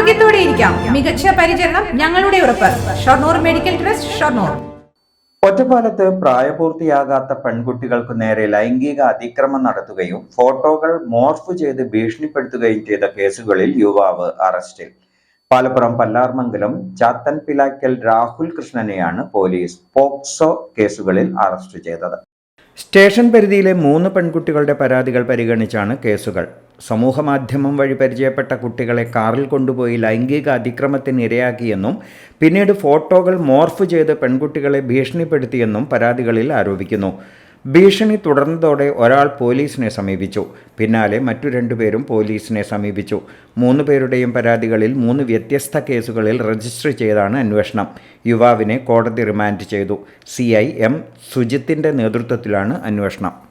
ആരോഗ്യത്തോടെ ഇരിക്കാം. മികച്ച പരിചരണം ഞങ്ങളുടെ ഉറപ്പ്. Shoranur medical trust Shoranur. ഒറ്റപ്പാലത്ത് പ്രായപൂർത്തിയാകാത്ത പെൺകുട്ടികൾക്ക് നേരെ ലൈംഗിക അതിക്രമം നടത്തുകയും ഫോട്ടോകൾ മോർഫ് ചെയ്ത് ഭീഷണിപ്പെടുത്തുകയും ചെയ്ത കേസുകളിൽ യുവാവ് അറസ്റ്റിൽ. പാലപ്പുറം പല്ലാർമംഗലം ചാത്തൻ പിലാക്കൽ രാഹുൽ കൃഷ്ണനെയാണ് പോലീസ് പോക്സോ കേസുകളിൽ അറസ്റ്റ് ചെയ്തത്. സ്റ്റേഷൻ പരിധിയിലെ മൂന്ന് പെൺകുട്ടികളുടെ പരാതികൾ പരിഗണിച്ചാണ് കേസുകൾ. സമൂഹമാധ്യമം വഴി പരിചയപ്പെട്ട കുട്ടികളെ കാറിൽ കൊണ്ടുപോയി ലൈംഗിക അതിക്രമത്തിന് ഇരയാക്കിയെന്നും പിന്നീട് ഫോട്ടോകൾ മോർഫ് ചെയ്ത് പെൺകുട്ടികളെ ഭീഷണിപ്പെടുത്തിയെന്നും പരാതികളിൽ ആരോപിക്കുന്നു. ഭീഷണി തുടർന്നതോടെ ഒരാൾ പോലീസിനെ സമീപിച്ചു. പിന്നാലെ മറ്റു രണ്ടുപേരും പോലീസിനെ സമീപിച്ചു. മൂന്ന് പേരുടെയും പരാതികളിൽ മൂന്ന് വ്യത്യസ്ത കേസുകളിൽ രജിസ്റ്റർ ചെയ്താണ് അന്വേഷണം. യുവാവിനെ കോടതി റിമാൻഡ് ചെയ്തു. സി ഐ എം സുജിത്തിന്റെ നേതൃത്വത്തിലാണ് അന്വേഷണം.